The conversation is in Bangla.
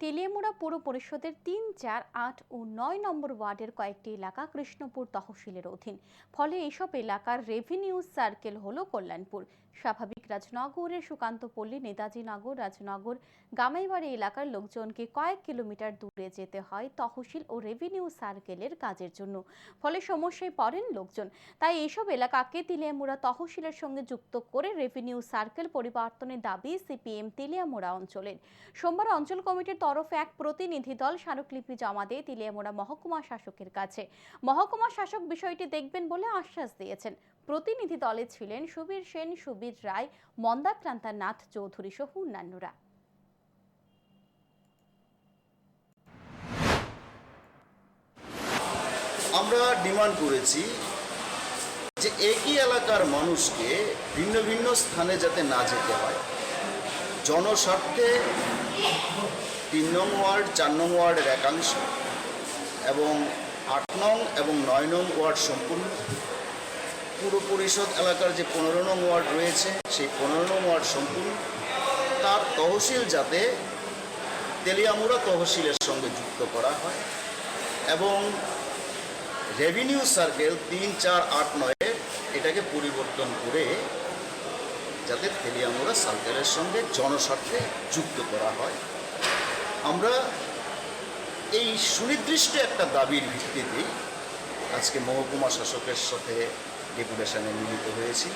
তেলিয়ামুড়া পৌর পরিষদের তিন, চার, আট ও নয় নম্বর ওয়ার্ডের কয়েকটি এলাকা কৃষ্ণপুর তহসিলের অধীন। ফলে এইসব এলাকার রেভিনিউ সার্কেল হল কল্যাণপুর। স্বাভাবিক রাজনগরের সুকান্ত পল্লী, নেতাজি নগর, রাজনগর গামাইবাড়ি এলাকার লোকজনকে কয়েক কিলোমিটার দূরে যেতে হয় তহসিল ও রেভিনিউ সার্কেলের কাজের জন্য। ফলে সমস্যায় পড়েন লোকজন। তাই এইসব এলাকাকে তেলিয়ামুড়া তহসিলের সঙ্গে যুক্ত করে রেভিনিউ সার্কেল পরিবর্তনের দাবি সিপিএম তেলিয়ামুড়া অঞ্চলের। সোমবার অঞ্চল কমিটির তরফে এক প্রতিনিধি দল স্মারকলিপি জমা দেয় তিলিয়ামুড়া মহকুমা শাসকের কাছে। মহকুমা শাসক বিষয়টি দেখবেন বলে আশ্বাস দিয়েছেন। প্রতিনিধি দলে ছিলেন সুবীর সেন, সুবীর রায়, মন্দাক্রান্তা নাথ চৌধুরী সহ অন্যান্যরা। আমরা ডিমান্ড করেছি যে একই এলাকার মানুষকে ভিন্ন ভিন্ন স্থানে যাতে না যেতে হয়। জনস্বার্থে তিন নং ওয়ার্ড, চার নং ওয়ার্ডের একাংশ এবং আট নং এবং নয় নং ওয়ার্ড সম্পূর্ণ। পুর পরিষদ এলাকার যে পনেরো নং ওয়ার্ড রয়েছে, সেই পনেরো নং ওয়ার্ড সম্পূর্ণ তার তহসিল যাতে তেলিয়ামুরা তহসিলের সঙ্গে যুক্ত করা হয় এবং রেভিনিউ সার্কেল তিন চার আট নয়ে এটাকে পরিবর্তন করে যাতে তেলিয়ামুরা সার্কেলের সঙ্গে জনস্বার্থে যুক্ত করা হয়। আমরা এই সুনির্দিষ্ট একটা দাবির ভিত্তিতেই আজকে মহকুমা শাসকের সাথে ডেপুটেশনে মিলিত হয়েছি